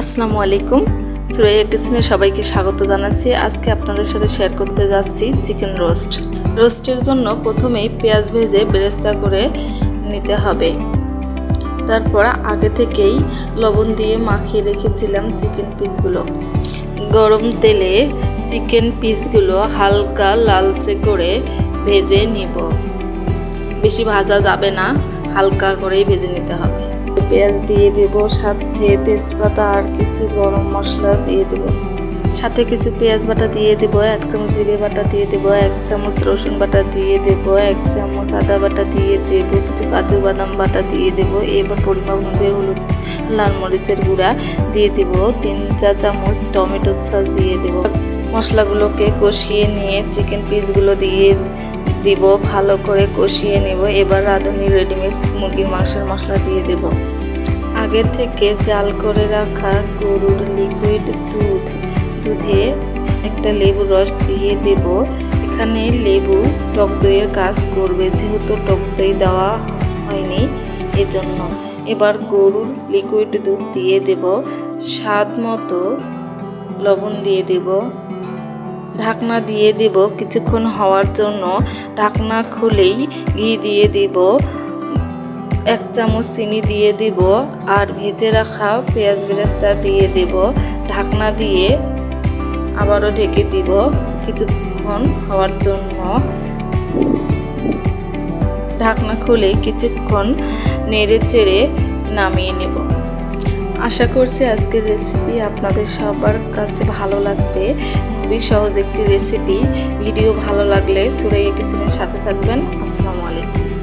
আসসালামু আলাইকুম। সুরাইয়া কিচেনে সবাইকে স্বাগত জানাচ্ছি। আজকে আপনাদের সাথে শেয়ার করতে যাচ্ছি চিকেন রোস্ট রোস্টের জন্য প্রথমেই পেঁয়াজ ভেজে বেরেস্তা করে নিতে হবে। তারপর আগে থেকেই লবণ দিয়ে মাখিয়ে রেখেছিলাম চিকেন পিসগুলো গরম তেলে চিকেন পিসগুলো হালকা লালচে করে ভেজে নিব। বেশি ভাজা যাবে না। হালকা করেই ভেজে নিতে হবে। পেঁয়াজ দিয়ে দেব, সাথে তেজপাতা আর কিছু গরম মশলা দিয়ে দেব। সাথে কিছু পেঁয়াজ বাটা দিয়ে দেব, এক চামচ জিরে বাটা দিয়ে দেব, এক চামচ রসুন বাটা দিয়ে দেব, এক চামচ আদা বাটা দিয়ে দেব, কিছু কাজু বাদাম বাটা দিয়ে দেব, এবার পরিমাপ অনুযায়ী হলুদ, লাল মরিচের গুঁড়া দিয়ে দেব, তিন চা চামচ টমেটো সস দিয়ে দেব। মশলাগুলোকে কষিয়ে নিয়ে চিকেন পিসগুলো দিয়ে দিব, ভালো করে কষিয়ে নেব। এবার রাঁধুনি রেডিমিক্স মুরগির মাংসের মশলা দিয়ে দেব। আগে থেকে জাল করে রাখা গরুর লিকুইড দুধ, দুধে একটা লেবু রস দিয়ে দেব। এখানে লেবু টক দইয়ের কাজ করবে, যেহেতু টক দই দেওয়া হয়নি, এজন্য। এবার গরুর লিকুইড দুধ দিয়ে দেব। স্বাদ মতো লবণ দিয়ে দেব। ঢাকনা দিয়ে দেব। কিছুক্ষণ হওয়ার জন্য ঢাকনা খুলেই ঘি দিয়ে দেব। এক চামচ চিনি দিয়ে দিব আর ভেজে রাখা পেঁয়াজ বেরেস্তা দিয়ে দেব। ঢাকনা দিয়ে আবারও ঢেকে দিব কিছুক্ষণ হওয়ার জন্য। ঢাকনা খুলে কিছুক্ষণ নেড়ে চেড়ে নামিয়ে নেব। আশা করছি আজকের রেসিপি আপনাদের সবার কাছে ভালো লাগবে। খুবই সহজ একটি রেসিপি ভিডিও ভালো লাগলে সুরাইয়া কিচেনের সাথে থাকবেন। আসসালামু আলাইকুম।